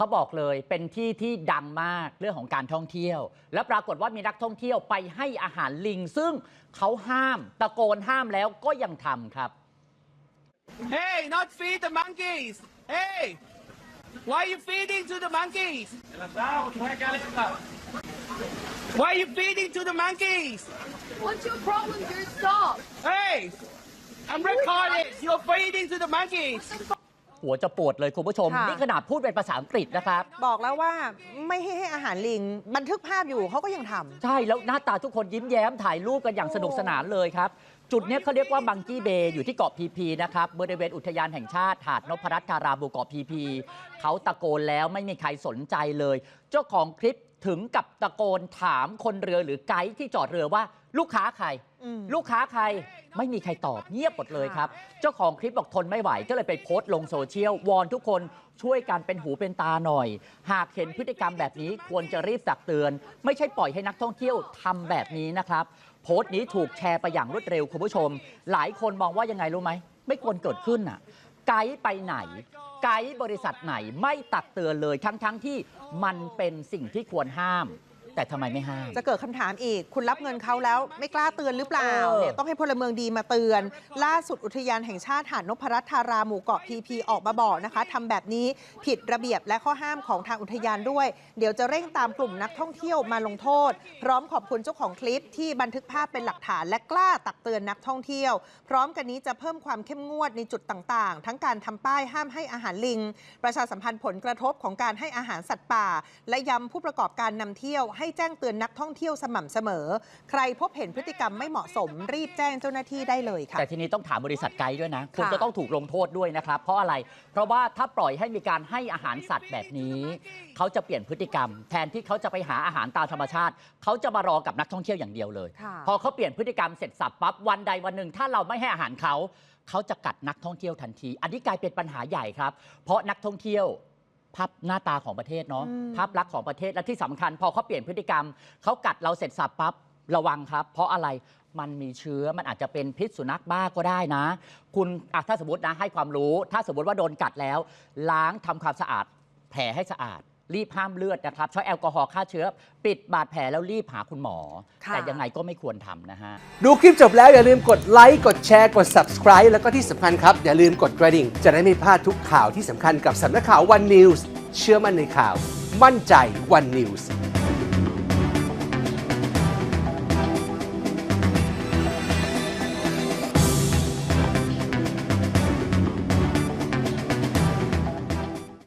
เขาบอกเลยเป็นที่ที่ดังมากเรื่องของการท่องเที่ยว แล้วปรากฏว่ามีนักท่องเที่ยวไปให้อาหารลิง ซึ่งเขาห้ามตะโกนห้ามแล้วก็ยังทำครับ Hey, not feed the monkeys. Hey, why are you feeding to the monkeys? Why are you feeding to the monkeys? What's your problem, dude? Stop. Hey, I'm recording. You're feeding to the monkeys. หัวจะปวดเลยคุณผู้ชม ค่ะ นี่ขนาดพูดเป็นภาษาอังกฤษนะครับ บอกแล้วว่าไม่ให้ให้อาหารลิง บันทึกภาพอยู่เขาก็ยังทำ ใช่แล้วหน้าตาทุกคนยิ้มแย้มถ่ายรูปกันอย่างสนุกสนานเลยครับ จุดเนี้ยเขาเรียกว่าบังกี้เบย์อยู่ที่เกาะพีพีนะครับบริเวณอุทยานแห่งชาติหาดนพรัตน์ธาราบูเกาะพีพีเขาตะโกนแล้วไม่มีใครสนใจเลย เจ้าของคลิปถึงกับตะโกนถามคนเรือหรือไกด์ที่จอดเรือว่า ลูกค้าใคร อืม ลูกค้าใคร ไม่มีใครตอบเงียบหมดเลยครับ เจ้าของคลิปบอกทนไม่ไหว ก็เลยไปโพสต์ลงโซเชียลวอนทุกคนช่วยกันเป็นหูเป็นตาหน่อย หากเห็นพฤติกรรมแบบนี้ควรจะรีบตักเตือน ไม่ใช่ปล่อยให้นักท่องเที่ยวทำแบบนี้นะครับ โพสต์นี้ถูกแชร์ไปอย่างรวดเร็วคุณผู้ชม หลายคนมองว่ายังไงรู้ไหมไม่ควรเกิดขึ้นอะไกด์ไปไหนไกด์บริษัทไหนไม่ตักเตือนเลยทั้งๆทที่มันเป็นสิ่งที่ควรห้าม แต่ทำไมไม่ห้ามจะเกิดคำถามอีก คุณรับเงินเขาแล้วไม่กล้าเตือนหรือเปล่าเออเนี่ยต้องให้พลเมืองดีมาเตือน ล่าสุดอุทยานแห่งชาติหาดนพรัตน์ธาราหมู่เกาะพีพีออกมาบอกนะคะทำแบบนี้ผิดระเบียบและข้อห้ามของทางอุทยานด้วย เดี๋ยวจะเร่งตามกลุ่มนักท่องเที่ยวมาลงโทษ พร้อมขอบคุณเจ้าของคลิปที่บันทึกภาพเป็นหลักฐานและกล้าตักเตือนนักท่องเที่ยว พร้อมกันนี้จะเพิ่มความเข้มงวดในจุดต่างๆ ทั้งการทำป้ายห้ามให้อาหารลิง ประชาสัมพันธ์ผลกระทบของการให้อาหารสัตว์ป่า และย้ำผู้ประกอบการนำเที่ยวให้แจ้งเตือนนักท่องเที่ยวสม่ำเสมอ ใครพบเห็นพฤติกรรมไม่เหมาะสม รีบแจ้งเจ้าหน้าที่ได้เลยค่ะ แต่ทีนี้ต้องถามบริษัทไกด์ด้วยนะคุณค่ะจะต้องถูกลงโทษด้วยนะครับ เพราะอะไร เพราะว่าถ้าปล่อยให้มีการให้อาหารสัตว์แบบนี้ เขาจะเปลี่ยนพฤติกรรม แทนที่เขาจะไปหาอาหารตามธรรมชาติ เขาจะมารอกับนักท่องเที่ยวอย่างเดียวเลยค่ะพอเขาเปลี่ยนพฤติกรรมเสร็จสับปั๊บวันใดวันหนึ่ง ถ้าเราไม่ให้อาหารเขาเขาจะกัดนักท่องเที่ยวทันที อันนี้กลายเป็นปัญหาใหญ่ครับ เพราะนักท่องเที่ยว ภาพหน้าตาของประเทศเนาะอืม ภาพลักษณ์ของประเทศและที่สำคัญ พอเขาเปลี่ยนพฤติกรรมเขากัดเราเสร็จสับปั๊บระวังครับ เพราะอะไรมันมีเชื้อมันอาจจะเป็นพิษสุนัขบ้าก็ได้นะ คุณอะถ้าสมมตินะให้ความรู้ ถ้าสมมติว่าโดนกัดแล้ว ล้างทำความสะอาด แผลให้สะอาด รีบห้ามเลือดนะครับใช้แอลกอฮอล์ฆ่าเชื้อ ปิดบาดแผลแล้วรีบหาคุณหมอ ค่ะ แต่ยังไงก็ไม่ควรทำนะฮะ ดูคลิปจบแล้วอย่าลืมกดไลค์กดแชร์กด subscribe แล้วก็ที่สำคัญครับ อย่าลืมกดกระดิ่ง จะได้ไม่พลาดทุกข่าวที่สำคัญกับสำนักข่าว One News เชื่อมั่นในข่าว มั่นใจ One News